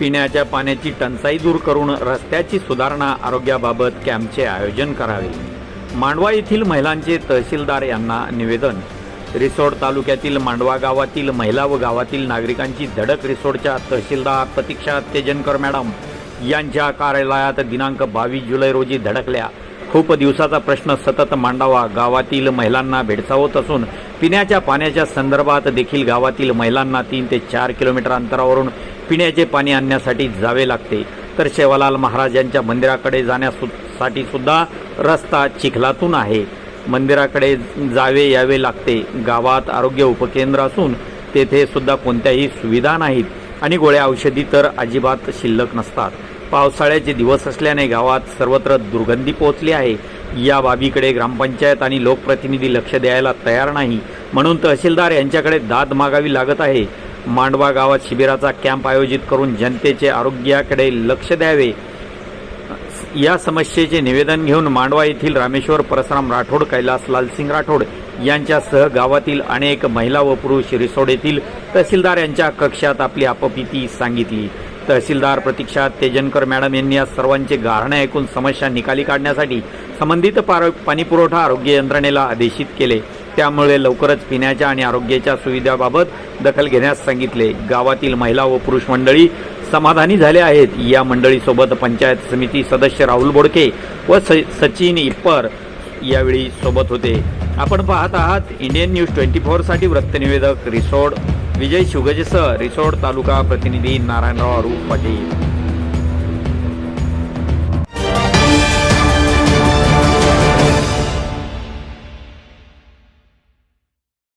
पिण्याच्या पाण्याची टंचाई दूर करून रस्त्याची सुधारणा आरोग्याबाबत कॅम्पचे आयोजन करावे. मांडवा येथील महिलांचे तहसीलदार यांना निवेदन. रिसोड तालुक्यातील मांडवा गावातील महिला व गावातील नागरिकांची धडक रिसोडच्या तहसीलदार प्रतीक्षा तेजनकर मॅडम यांच्या कार्यालयात दिनांक बावीस जुलै रोजी धडकल्या. खूप दिवसाचा प्रश्न सतत मांडावा. गावातील महिलांना भेडसावत असून पिण्याच्या पाण्याच्या संदर्भात देखील गावातील महिलांना तीन ते चार किलोमीटर अंतरावरून पिण्याचे पाणी आणण्यासाठी जावे लागते. तर शेवालाल महाराजांच्या मंदिराकडे जाण्यासाठी सुद्धा रस्ता चिखलातून आहे. मंदिराकडे जावे यावे लागते. गावात आरोग्य उपकेंद्र असून तेथे सुद्धा कोणत्याही सुविधा नाहीत. आणि गोळ्या औषधी तर अजिबात शिल्लक नसतात. पावसाळ्याचे दिवस असल्याने गावात सर्वत्र दुर्गंधी पोहोचली आहे. या बाबीकडे ग्रामपंचायत आणि लोकप्रतिनिधी लक्ष द्यायला तयार नाही. म्हणून तहसीलदार यांच्याकडे दाद मागावी लागत आहे. मांडवा गावात शिबिराचा कॅम्प आयोजित करून जनतेचे आरोग्याकडे लक्ष द्यावे. या समस्येचे निवेदन घेऊन मांडवा येथील रामेश्वर परसराम राठोड कैलास लालसिंग राठोड यांच्यासह गावातील अनेक महिला व पुरुष रिसोड येथील तहसीलदार यांच्या कक्षात आपली आपापिती सांगितली. तहसीलदार प्रतीक्षा तेजनकर मॅडम यांनी या सर्वांचे गारणे ऐकून समस्या निकाली काढण्यासाठी संबंधित पार- पाणीपुरवठा आरोग्य यंत्रणेला आदेशित केले. त्यामुळे लवकरच पिण्याच्या आणि आरोग्याच्या सुविधाबाबत दखल घेण्यास सांगितले. गावातील महिला व पुरुष मंडळी समाधानी झाले आहेत. या मंडळीसोबत पंचायत समिती सदस्य राहुल बोडके व स- सचिन इप्पर यावेळी सोबत होते. आपण पाहत आहात इंडियन न्यूज ट्वेंटी फोरसाठी वृत्तनिवेदक रिसोड विजय शुगजेसह रिसोड तालुका प्रतिनिधी नारायणराव अरूप पाटील.